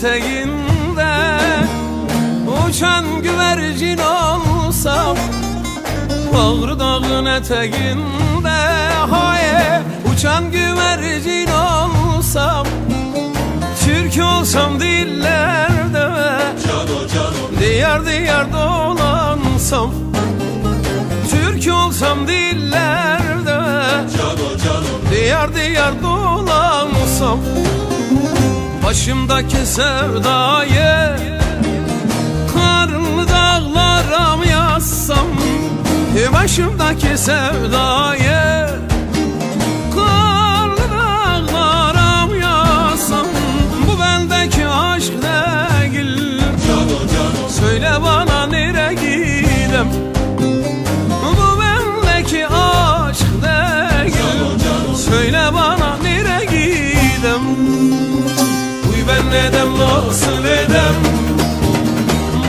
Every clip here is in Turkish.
eteğinde Uçan güvercin olsam Bağrı dağın eteğinde Haye uçan güvercin olsam Türk olsam dillerde Cano cano Diyar diyar dolansam Türk olsam dillerde Cano cano Diyar diyar dolansam Başımdaki sevdayı Karlı dağlara mı yazsam? E Başımdaki sevdayı ben nedem nasıl edem?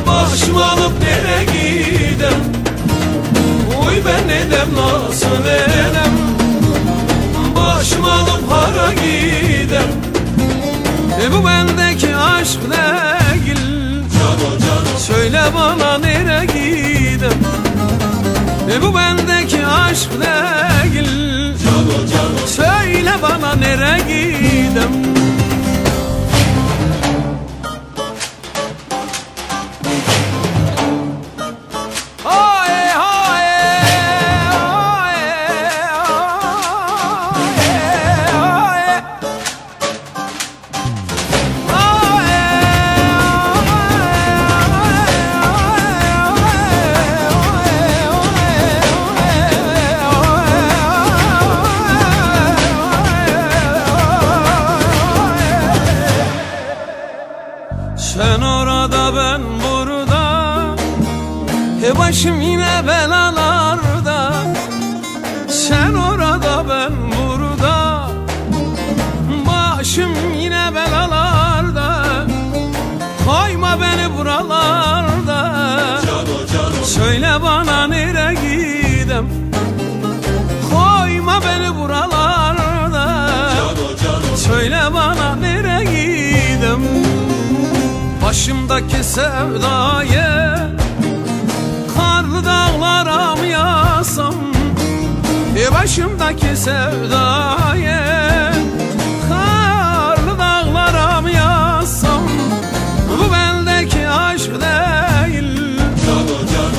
Başımı alıp nere gidem? Uy ben nedem nasıl edem? Başımı alıp hara gidem? E bu bendeki aşk Cano cano Söyle bana nere gidem? E bu bendeki aşk Cano cano Söyle bana nere gidem e Başım yine belalarda. Sen orada ben burada. Başım yine belalarda. Koyma beni buralarda. Cano cano Söyle bana nere gidem? Koyma beni buralarda. Cano cano Söyle bana nere gidem? Başımdaki sevdayı Karlı dağlara mı yazsam e Başımdaki sevdayı Karlı dağlara mı yazsam Bu bendeki aşk değil.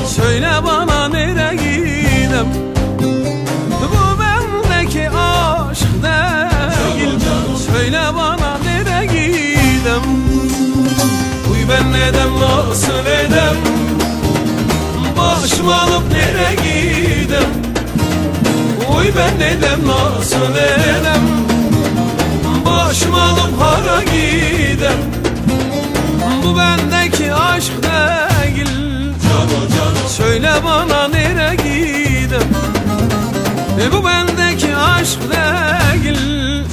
Söyle bana nere gidem? Bu bendeki aşk değil. Söyle bana nere gidem? Uy ben nedem nasıl edem Çalışmanıp nere gidem Oy ben nedem nasıl elem Başım alıp hara gidem Bu bendeki aşk değil. Cano, cano. Söyle bana nere gidem e Bu bendeki aşk değil.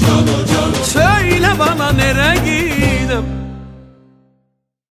Cano, Söyle bana nere gidem